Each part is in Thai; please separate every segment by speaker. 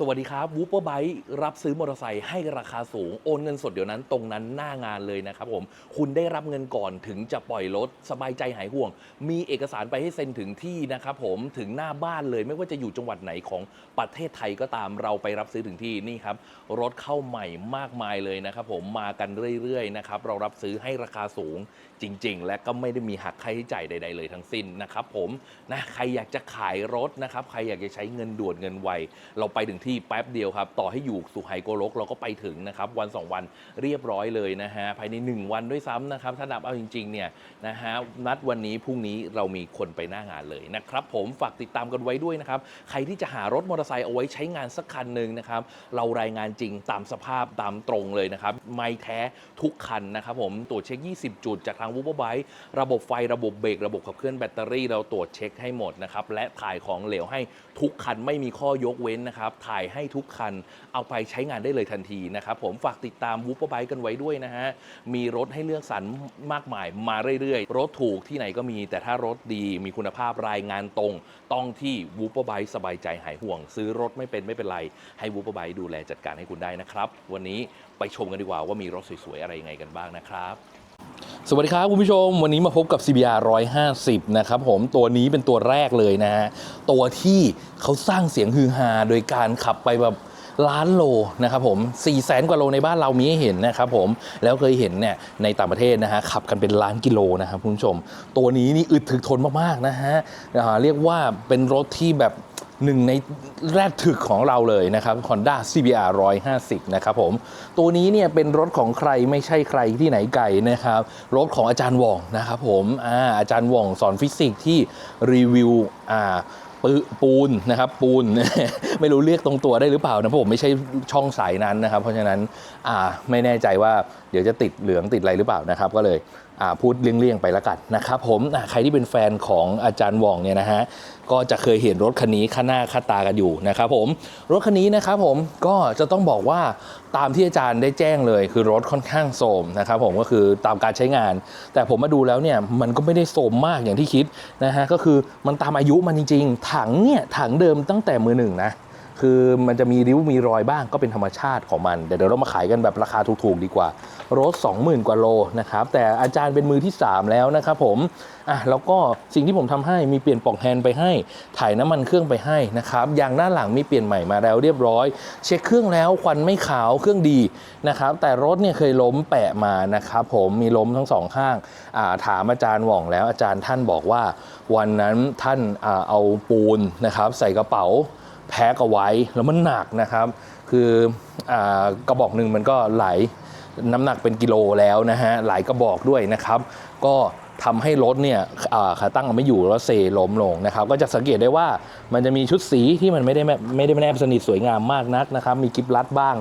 Speaker 1: สวัสดีครับวูเปอร์ไบค์รับซื้อมอเตอร์ไซค์ให้ราคาสูง โอนเงินสดเดี๋ยวนั้นตรงนั้นหน้างานเลยนะครับผม คุณได้รับเงินก่อนถึงจะปล่อยรถ สบายใจหายห่วง มีเอกสารไปให้เซ็นถึงที่นะครับผมถึงหน้าบ้านเลยไม่ว่าจะอยู่จังหวัดไหนของประเทศไทยก็ตามเราไปรับซื้อถึงที่นี่ครับ รถเข้าใหม่มากมายเลยนะครับผมมากันเรื่อยๆนะครับเรารับซื้อให้ราคาสูง จริง ๆ และก็ไม่ได้มีหักค่าใช้จ่ายใด ๆ เลยทั้งสิ้นนะครับผมนะใครอยากจะขายรถนะครับใครอยากจะใช้เงินด่วนเงินไว เราไปถึงที่แป๊บเดียวครับ ต่อให้อยู่สุไหโกลกเราก็ไปถึงนะครับวัน 2 วันเรียบร้อยเลยนะฮะภายใน 1 วันด้วยซ้ำนะครับถ้านับเอาจริงๆเนี่ยนะฮะนัดวันนี้พรุ่งนี้เรามีคนไปหน้างานเลยนะครับผมฝากติดตามกันไว้ด้วยนะครับใครที่จะหารถมอเตอร์ไซค์เอาไว้ใช้งานสักคันหนึ่งนะครับเรารายงานจริงตามสภาพตามตรงเลยนะครับไม่แท้ทุกคันนะครับผมตรวจเช็ค 20 จุดจากทางวูบไบระบบไฟระบบเบรกระบบขับเคลื่อนแบตเตอรี่เราตรวจเช็คให้หมดนะครับ และถ่ายของเหลวให้ทุกคันไม่มีข้อยกเว้นนะครับ ถ่ายให้ทุกคันเอาไปใช้งานได้เลยทันทีนะครับผมฝากติดตามวู p เปอร์ไบกันไว้ด้วยนะฮะมีรถให้เลือกสรรมากมายมาเรื่อยๆ รถถูกที่ไหนก็มี แต่ถ้ารถดีมีคุณภาพรายงานตรง ต้องที่วู p เปอร์ไบสบายใจหายห่วง ซื้อรถไม่เป็นไม่เป็นไร ให้วู p เปอร์ไบดูแลจัดการให้คุณได้นะครับ วันนี้ไปชมกันดีกว่าว่ามีรถสวยๆอะไรยังไงกันบ้างนะครับ สวัสดีครับคุณผู้ชม วันนี้มาพบกับ CBR 150 นะครับผมตัวนี้เป็นตัวแรกเลยนะฮะ ตัวที่เขาสร้างเสียงฮือฮาโดยการขับไปแบบล้านโลนะครับผม4 0 0แสนกว่าโลในบ้านเรามีให้เห็นนะครับผมแล้วเคยเห็นเนี่ยในต่างประเทศนะฮะขับกันเป็นล้านกิโลนะครับคุณผู้ชม ตัวนี้นี่อึดถึกทนมากๆนะฮะเรียกว่าเป็นรถที่แบบ หนึ่งในแรกถึกของเราเลยนะครับ Honda CBR 150 นะครับผม ตัวนี้เนี่ยเป็นรถของใครไม่ใช่ใครที่ไหนไกลนะครับ รถของอาจารย์ว่องนะครับผมอาอาจารย์ว่องสอนฟิสิกส์ที่รีวิวอ่าปืปูนนะครับปูนไม่รู้เรียกตรงตัวได้หรือเปล่านะผมไม่ใช่ช่องสายนั้นนะครับ เพราะฉะนั้นอ่าไม่แน่ใจว่า ดี๋ยวจะติดเหลืองติดอะไรหรือเปล่านะครับ ก็เลยพูดเลี่ยงๆไปล้วกันนะครับผมใครที่เป็นแฟนของอาจารย์วองเนี่ยนะฮะก็จะเคยเห็นรถคันนี้ข้างหน้าข้าตากันอยู่นะครับผมรถคันนี้นะครับผมก็จะต้องบอกว่าตามที่อาจารย์ได้แจ้งเลย คือรถค่อนข้างโทรมนะครับผมก็คือตามการใช้งาน แต่ผมมาดูแล้วเนี่ยมันก็ไม่ได้โทรมมากอย่างที่คิดนะฮะก็คือมันตามอายุมันจริง ๆ ถังเนี่ยถังเดิมตั้งแต่มือหนึ่งนะ คือมันจะมีริ้วมีรอยบ้างก็เป็นธรรมชาติของมันเดี๋ยวเรามาขายกันแบบราคาถูกๆดีกว่า รถ 20,000 กว่าโลนะครับแต่อาจารย์เป็นมือที่ 3 แล้วนะครับผมอะแล้วก็สิ่งที่ผมทำให้มีเปลี่ยนปลอกแฮนด์ไปให้ ถ่ายน้ำมันเครื่องไปให้นะครับยางหน้าหลังมีเปลี่ยนใหม่มาแล้วเรียบร้อย เช็คเครื่องแล้วควันไม่ขาวเครื่องดีนะครับแต่รถเนี่ยเคยล้มแปะมานะครับผมมีล้มทั้งสองข้างอ่าถามอาจารย์หว่องแล้วอาจารย์ท่านบอกว่า วันนั้นท่านอ่าเอาปูนนะครับใส่กระเป๋า แพ็กเอาไว้แล้วมันหนักนะครับ คืออกระบอกหนึ่งมันก็ไหลน้ำหนักเป็นกิโลแล้วนะฮะหลายกระบอกด้วยนะครับ ก็ทำให้รถเนี่ยขาตั้งไม่อยู่แล้วเซล้มลงนะครับ ก็จะสังเกตได้ว่ามันจะมีชุดสีที่มันไม่ได้ไม่ได้แนบสนิทสวยงามมากนักนะครับ มีกิฟลัดบ้าง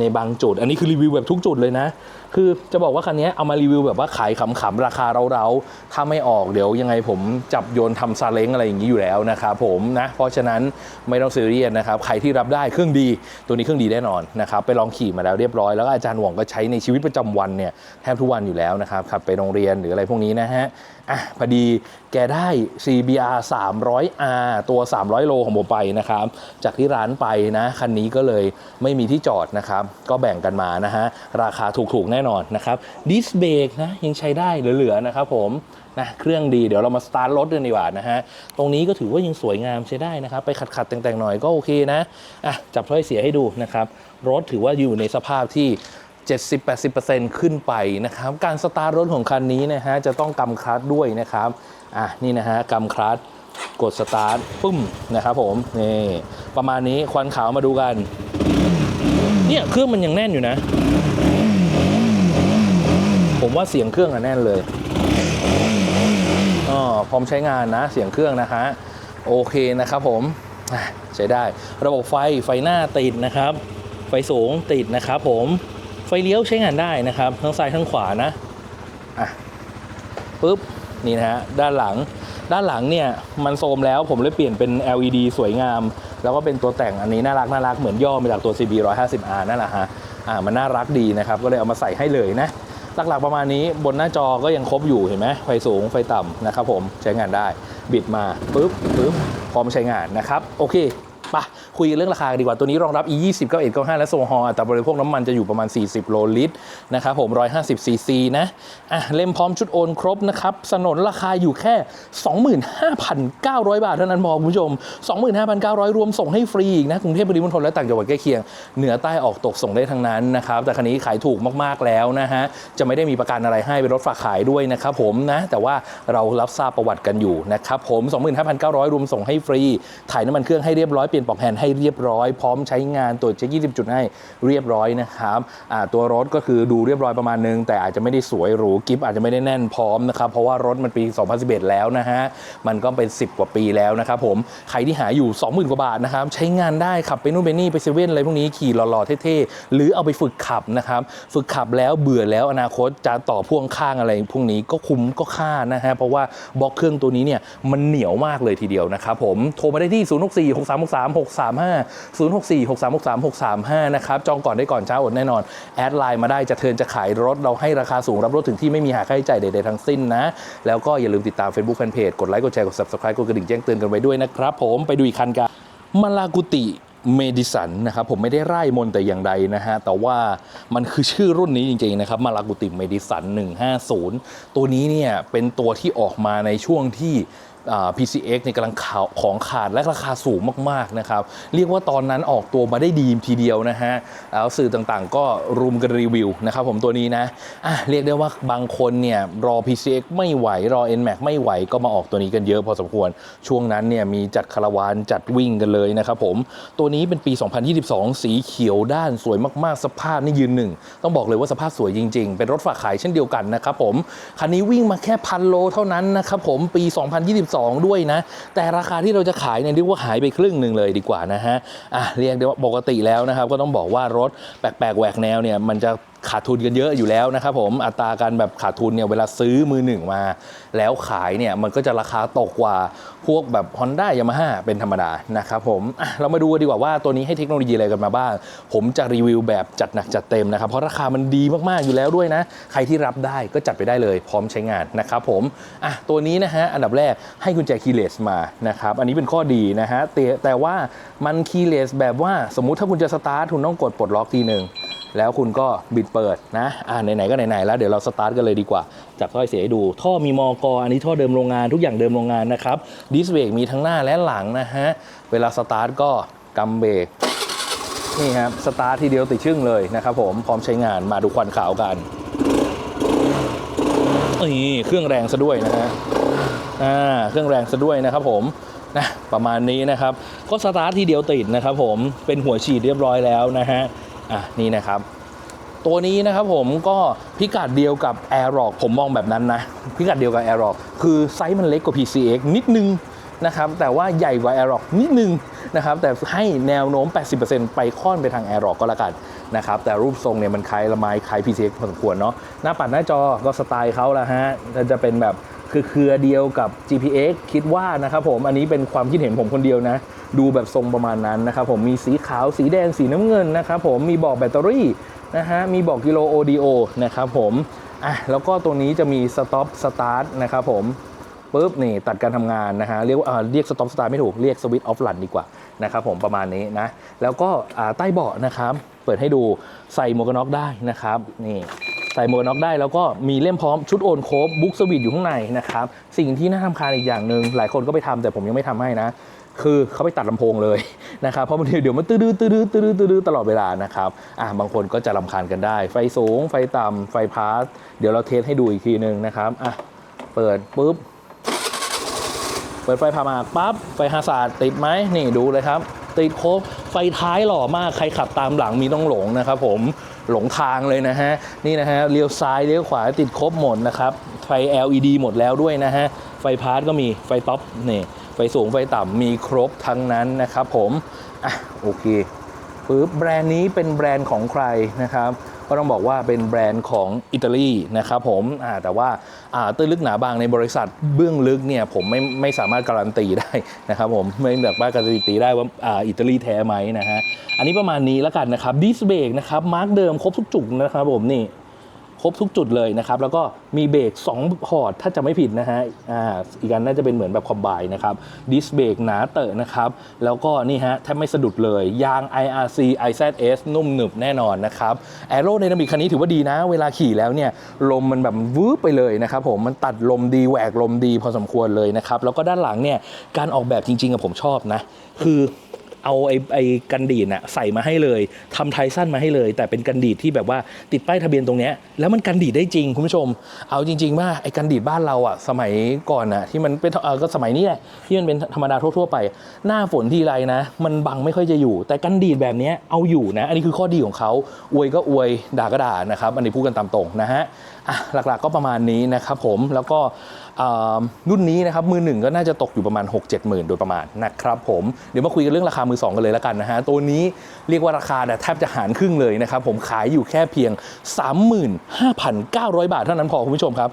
Speaker 1: ในบางจุด อันนี้คือรีวิวแบบทุกจุดเลยนะ คือจะบอกว่าคันนี้เอามารีวิวแบบว่าขายขำๆราคาเราๆถ้าไม่ออกเดี๋ยวยังไงผมจับโยนทำซาเล้งอะไรอย่างนี้อยู่แล้วนะครับผมนะเพราะฉะนั้นไม่ต้องซีเรียสนะครับใครที่รับได้เครื่องดีตัวนี้เครื่องดีแน่นอนนะครับไปลองขี่มาแล้วเรียบร้อยแล้วอาจารย์หว่องก็ใช้ในชีวิตประจำวันเนี่ยแทบทุกวันอยู่แล้วนะครับขับไปโรงเรียนหรืออะไรพวกนี้นะฮะอะพอดีแกได้ CBR 300R ตัว 300 โลของผมไปนะครับจากที่ร้านไปนะคันนี้ก็เลยไม่มีที่จอดนะครับก็แบ่งกันมานะฮะ ราคาถูกๆแน่นอนนะครับดิสเบรกนะยังใช้ได้เหลือๆนะครับผมนะเครื่องดีเดี๋ยวเรามาสตาร์ทรถกันดีกว่านะฮะ ตรงนี้ก็ถือว่ายังสวยงามใช้ได้นะครับ ไปขัดๆแต่งๆหน่อยก็โอเคนะอะจับถ้อยเสียให้ดูนะครับ รถถือว่าอยู่ในสภาพที่ 70-80%ขึ้นไปนะครับ การสตาร์ทรถของคันนี้นะฮะจะต้องกำคลัตช์ด้วยนะครับอะนี่นะฮะกำคลัตช์กดสตาร์ทปึ้มนะครับผมนี่ประมาณนี้ควันขาวมาดูกัน เนี่ยเครื่องมันยังแน่นอยู่นะ ผมว่าเสียงเครื่องอะแน่นเลยอ๋อพร้อมใช้งานนะเสียงเครื่องนะฮะโอเคนะครับผมใช้ได้ ระบบไฟไฟหน้าติดนะครับ ไฟสูงติดนะครับผมไฟเลี้ยวใช้งานได้นะครับ ทั้งซ้ายทั้งขวานะอะปุ๊บนี่นะฮะด้านหลังด้านหลังเนี่ยมันโทมแล้วผมเลยเปลี่ยนเป็น LED สวยงาม แล้วก็เป็นตัวแต่งอันนี้น่ารักน่ารักเหมือนย่อมาจากตัว CB 150R นั่นแหละฮะอ่ามันน่ารักดีนะครับ ก็เลยเอามาใส่ให้เลยนะ หลักๆประมาณนี้บนหน้าจอก็ยังครบอยู่เห็นไหมไฟสูงไฟต่ำนะครับผมใช้งานได้ บิดมาปุ๊บปุ๊บพร้อมใช้งานนะครับ โอเคไป คุยกันเรื่องราคาดีกว่าตัวนี้รองรับ e 2 0 91 95และโซฮอล์อัตราบริโภคน้ำมันจะอยู่ประมาณ 40 โลลิตรนะครับผม 150ซีซีนะอะเล่มพร้อมชุดโอนครบนะครับสนนราคาอยู่แค่ 25,900 บาทเท่านั้นพอคุณผู้ชม 25,900 รวมส่งให้ฟรีอีกนะกรุงเทพปริมณฑลและต่างจังหวัดใกล้เคียง เหนือใต้ออกตกส่งได้ทั้งนั้นนะครับแต่คันนี้ขายถูกมากๆแล้วนะฮะจะไม่ได้มีประกันอะไรให้เป็นรถฝากขายด้วยนะครับผมนะแต่ว่าเรารับทราบประวัติกันอยู่นะครับผม 25,900 รวมส่งให้ฟรีถ่ายน้ำมันเครื่องให้เรียบร้อยเปลี่ยนปลอกแฮนด์ให้เรียบร้อย พร้อมใช้งานตรวจเช็ค 20 จุดให้เรียบร้อยนะครับตัวรถก็คือดูเรียบร้อยประมาณนึง แต่อาจจะไม่ได้สวยหรูกิฟอาจจะไม่ได้แน่นพร้อมนะครับเพราะว่ารถมันปี 2011 แล้วนะฮะมันก็เป็น 10 กว่าปีแล้วนะครับผมใครที่หาอยู่ 20,000 กว่าบาทนะครับใช้งานได้ขับไปนู่นไปนี่ไปเซเว่นอะไรพวกนี้ขี่หล่อๆเท่ๆหรือเอาไปฝึกขับนะครับฝึกขับแล้วเบื่อแล้วอนาคตจะต่อพ่วงข้างอะไรพวกนี้ก็คุ้มก็ค่านะฮะเพราะว่าบล็อกเครื่องตัวนี้เนี่ยมันเหนียวมากเลยทีเดียวนะครับผมโทรมาได้ที่ 064 6363 635 064 6363 635นะครับ จองก่อนได้ก่อนเช้าอดแน่นอน แอดไลน์มาได้จะเทินจะขายรถ เราให้ราคาสูงรับรถถึงที่ไม่มีหาค่าใช้จ่ายใดๆทั้งสิ้นนะ แล้วก็อย่าลืมติดตาม Facebook Fanpage กดไลค์กดแชร์กด Subscribe กดกระดิ่งแจ้งเตือนกันไว้ด้วยนะครับผมไปดูอีกคันกันมาลากุติเมดิสันนะครับผมไม่ได้ไล่มนแต่อย่างใดนะฮะ แต่ว่ามันคือชื่อรุ่นนี้จริงๆนะครับมาลากุติเมดิสัน150 ตัวนี้เนี่ยเป็นตัวที่ออกมาในช่วงที่ PCX ในกำลังข่าวของขาดและราคาสูงมากๆนะครับ เรียกว่าตอนนั้นออกตัวมาได้ดีทีเดียวนะฮะแล้วสื่อต่างๆก็รุมกันรีวิวนะครับผมตัวนี้นะะเรียกได้ว่าบางคนเนี่ยรอ PCX ไม่ไหวรอ NMAX ไม่ไหวก็มาออกตัวนี้กันเยอะพอสมควร ช่วงนั้นเนี่ยมีจัดคาราวานจัดวิ่งกันเลยนะครับผม ตัวนี้เป็นปี 2022 สีเขียวด้านสวยมากๆ สภาพนี่ยืนหนึ่ง ต้องบอกเลยว่าสภาพสวยจริง ๆ เป็นรถฝากขายเช่นเดียวกันนะครับผม คันนี้วิ่งมาแค่พันโลเท่านั้นนะครับผมปี 2022ด้วยนะ แต่ราคาที่เราจะขายเนี่ยเรียกว่าหายไปครึ่งหนึ่งเลยดีกว่านะฮะอะเรียกได้ว่าปกติแล้วนะครับก็ต้องบอกว่ารถแปลกๆแหวกแนวเนี่ยมันจะ ขาดทุนกันเยอะอยู่แล้วนะครับผมอัตราการแบบขาดทุนเนี่ยเวลาซื้อมือหนึ่งมา แล้วขายเนี่ยมันก็จะราคาตกกว่าพวกแบบ Honda Yamaha เป็นธรรมดานะครับผมเรามาดูกันดีกว่าว่าตัวนี้ให้เทคโนโลยีอะไรกันมาบ้าง ผมจะรีวิวแบบจัดหนักจัดเต็มนะครับ เพราะราคามันดีมาก ๆ อยู่แล้วด้วยนะ ใครที่รับได้ก็จัดไปได้เลยพร้อมใช้งานนะครับผมอะตัวนี้นะฮะอันดับแรกให้กุญแจคีย์เลสมานะครับอันนี้เป็นข้อดีนะฮะแต่แต่ว่ามันคีย์เลสแบบว่าสมมุติถ้าคุณจะสตาร์ทคุณต้องกดปลดล็อกทีหนึ่ง แล้วคุณก็บิดเปิดนะอ่าไหนๆก็ไหนๆแล้วเดี๋ยวเราสตาร์ทกันเลยดีกว่า จับถ้อยเสียให้ดู ท่อมีมอกอันนี้ท่อเดิมโรงงานทุกอย่างเดิมโรงงานนะครับดิสเบรกมีทั้งหน้าและหลังนะฮะเวลาสตาร์ทก็กำเบรกนี่ครับสตาร์ททีเดียวติดชึ่งเลยนะครับผมพร้อมใช้งานมาดูควันขาวกันนี่เครื่องแรงซะด้วยนะฮะอ่าเครื่องแรงซะด้วยนะครับผมนะประมาณนี้นะครับ ก็สตาร์ททีเดียวติดนะครับผมเป็นหัวฉีดเรียบร้อยแล้วนะฮะ อะนี่นะครับ ตัวนี้นะครับผมก็พิกัดเดียวกับ a i r o c ผมมองแบบนั้นนะ พิกัดเดียวกับ a i r o c คือไซส์มันเล็กกว่า PCX นิดนึงนะครับแต่ว่าใหญ่กว่า a i r o c นิดนึงนะครับแต่ให้แนวโน้ม 80%ไปค่อนไปทาง a i r o c ก็แล้วกันนะครับแต่รูปทรงเนี่ยมันคล้ายละไม้คล้าย PCX พอสมควรเนาะหน้าปัดหน้าจอก็สไตล์เขาละฮะจะเป็นแบบ คือเครือเดียวกับ GPX คิดว่านะครับผมอันนี้เป็นความคิดเห็นผมคนเดียวนะ ดูแบบทรงประมาณนั้นนะครับผมมีสีขาวสีแดงสีน้ำเงินนะครับผมมีบอกแบตเตอรี่นะฮะมีบอกกิโล ODO นะครับผมอะแล้วก็ตัวนี้จะมี Stop Start นะครับผมปุ๊บนี่ตัดการทำงานนะฮะเรียกว่าอ่าเรียก Stop Start ไม่ถูกเรียก Switch Off Run ดีกว่านะครับผมประมาณนี้นะแล้วก็ใต้เบาะนะครับ เปิดให้ดูใส่หมวกกันน็อกได้นะครับนี่ ใส่หมวกน็อกได้แล้วก็มีเล่มพร้อมชุดโอนโคบบุ๊กสวิตอยู่ข้างในนะครับ สิ่งที่น่าทำคาญอีกอย่างหนึ่งหลายคนก็ไปทำแต่ผมยังไม่ทำให้นะ คือเขาไปตัดลำโพงเลยนะครับเพราะมันเดี๋ยวมันตื้อดื้อตื้อตื้อตื้อตลอดเวลานะครับอะบางคนก็จะรำคาญกันได้ ไฟสูง ไฟต่ำไฟพาสเดี๋ยวเราเทสให้ดูอีกทีหนึ่งนะครับอะเปิดปุ๊บเปิดไฟพามาปั๊บไฟฮาซาร์ดติดไหมนี่ดูเลยครับ ติดครบไฟท้ายหล่อมากใครขับตามหลังมีต้องหลงนะครับผมหลงทางเลยนะฮะนี่นะฮะเลี้ยวซ้ายเลี้ยวขวาติดครบหมดนะครับไฟ LED หมดแล้วด้วยนะฮะไฟพาร์ทก็มีไฟท็อปนี่ไฟสูงไฟต่ำมีครบทั้งนั้นนะครับผมอะโอเคปึ๊บแบรนด์นี้เป็นแบรนด์ของใครนะครับ ก็ต้องบอกว่าเป็นแบรนด์ของอิตาลีนะครับผมแต่ว่าตื้นลึกหนาบางในบริษัทเบื้องลึกเนี่ยผมไม่ไม่สามารถการันตีได้นะครับผมไม่แบบว่าการันตีได้ว่าอิตาลีแท้ไหมนะฮะอันนี้ประมาณนี้แล้วกันนะครับดิสเบรกนะครับมาร์กเดิมครบทุกจุกนะครับผมนี่ บ
Speaker 2: รบทุกจุดเลยนะครับแล้วก็มีเบรก2พอร์ตถ้าจะไม่ผิดนะฮะอ่าอีกอันน่าจะเป็นเหมือนแบบคอมไบนะครับดิสเบรกหนาเตอะนะครับแล้วก็นี่ฮะแทบไม่สะดุดเลย ยาง IRC IZS นุ่มหนึบแน่นอนนะครับแอโร d y นามิกคันนี้ถือว่าดีนะ เวลาขี่แล้วเนี่ยลมมันแบบวืบไปเลยนะครับผมมันตัดลมดีแหวกลมดีพอสมควรเลยนะครับแล้วก็ด้านหลังเนี่ยการออกแบบจริงๆอะผมชอบนะคือ เอาไอ้ไอ้กันดีดน่ะใส่มาให้เลยทำไทสั้นมาให้เลย แต่เป็นกันดีดที่แบบว่าติดป้ายทะเบียนตรงเนี้ยแล้วมันกันดีดได้จริงคุณผู้ชม เอาจริง ๆ ว่าไอ้กันดีดบ้านเราอะสมัยก่อนอะที่มันเป็นเออก็สมัยนี้แหละที่มันเป็นธรรมดาทั่วๆไป หน้าฝนทีไรนะ มันบังไม่ค่อยจะอยู่ แต่กันดีดแบบเนี้ยเอาอยู่นะ อันนี้คือข้อดีของเขาอวยก็อวยด่าก็ด่านะครับอันนี้พูดกันตามตรงนะฮะอะหลักๆก็ประมาณนี้นะครับผมแล้วก็ รุ่นนี้นะครับมือหนึ่งก็น่าจะตกอยู่ประมาณ 6 7 หมื่นโดยประมาณนะครับผมเดี๋ยวมาคุยกันเรื่องราคามือสองกันเลยแล้วกันนะฮะตัวนี้เรียกว่าราคาเนี่ยแทบจะหารครึ่งเลยนะครับผมขายอยู่แค่เพียง 35,900 บาทเท่านั้นพอคุณผู้ชมครับ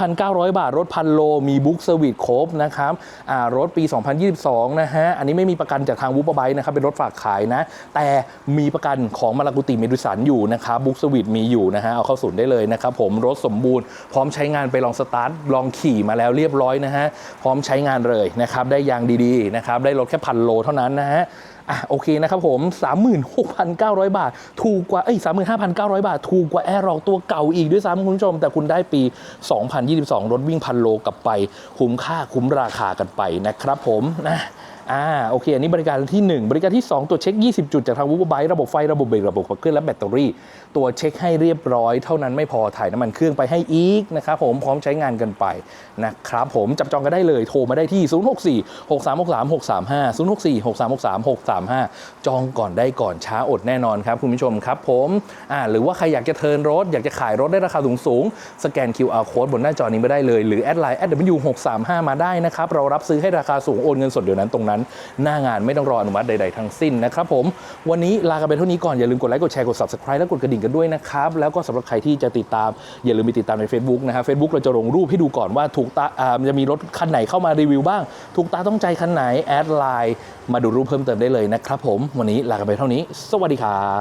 Speaker 2: 35,900 บาท รถพันโลมีบุ๊กเซอร์วิสครบนะครับอ่ารถปี 2022 นะฮะอันนี้ไม่มีประกันจากทางวูปไบนะครับเป็นรถฝากขายนะ แต่มีประกันของมาลากุติเมดุสันอยู่นะครับบุ๊กเซอร์วิสมีอยู่นะฮะเอาเข้าศูนย์ได้เลยนะครับผมรถสมบูรณ์พร้อมใช้งานไปลองสตาร์ทลองขี่มาแล้วเรียบร้อยนะฮะ พร้อมใช้งานเลยนะครับ ได้ยางดีๆนะครับ ได้รถแค่พันโลเท่านั้นนะฮะอะโอเคนะครับผม 36,900 บาท ถูกกว่าเอ้ย35,900 บาท ถูกกว่าแอร์รอกตัวเก่าอีกด้วยซ้ำคุณผู้ชม แต่คุณได้ปี 2022 รถวิ่งพันโลกลับไป คุ้มค่าคุ้มราคากันไปนะครับผมนะ อ่าโอเค อันนี้บริการที่ 1 บริการที่ 2 ตัวเช็ค 20 จุดจากทางวูบไบระบบไฟระบบเบรกระบบขับเคลื่อนและแบตเตอรี่ ตัวเช็คให้เรียบร้อยเท่านั้นไม่พอถ่ายน้ำมันเครื่องไปให้อีกนะครับผมพร้อมใช้งานกันไปนะครับผมจับจองกันได้เลยโทรมาได้ที่ 064 6363 635 064 6363 635 จองก่อนได้ก่อนช้าอดแน่นอนครับคุณผู้ชมครับผมอ่าหรือว่าใครอยากจะเทิร์นรถ อยากจะขายรถได้ราคาสูงสูงสแกน QR code บนหน้าจอนี้ไม่ได้เลยหรือแอดไลน์แอด W635 มาได้นะครับเรารับซื้อให้ราคาสูงโอนเงินสดเดี๋ยวนั้นตรงนั้นหน้างานไม่ต้องรออนุมัติใดๆทั้งสิ้นนะครับผมวันนี้ลากันไปเท่านี้ก่อนอย่าลืมกดไลค์กดแชร์กด subscribe และกดกระดิ่งกันด้วยนะครับแล้วก็สำหรับใครที่จะติดตามอย่าลืมไปติดตามใน Facebook นะฮะเฟซบุ๊กเราจะลงรูปให้ดูก่อนว่าถูกตาจะมีรถคันไหนเข้ามารีวิวบ้าง ถูกตาต้องใจคันไหนแอดไลน์มาดูรูปเพิ่มเติมได้เลยนะครับผมวันนี้ลากันไปเท่านี้ สวัสดีครับ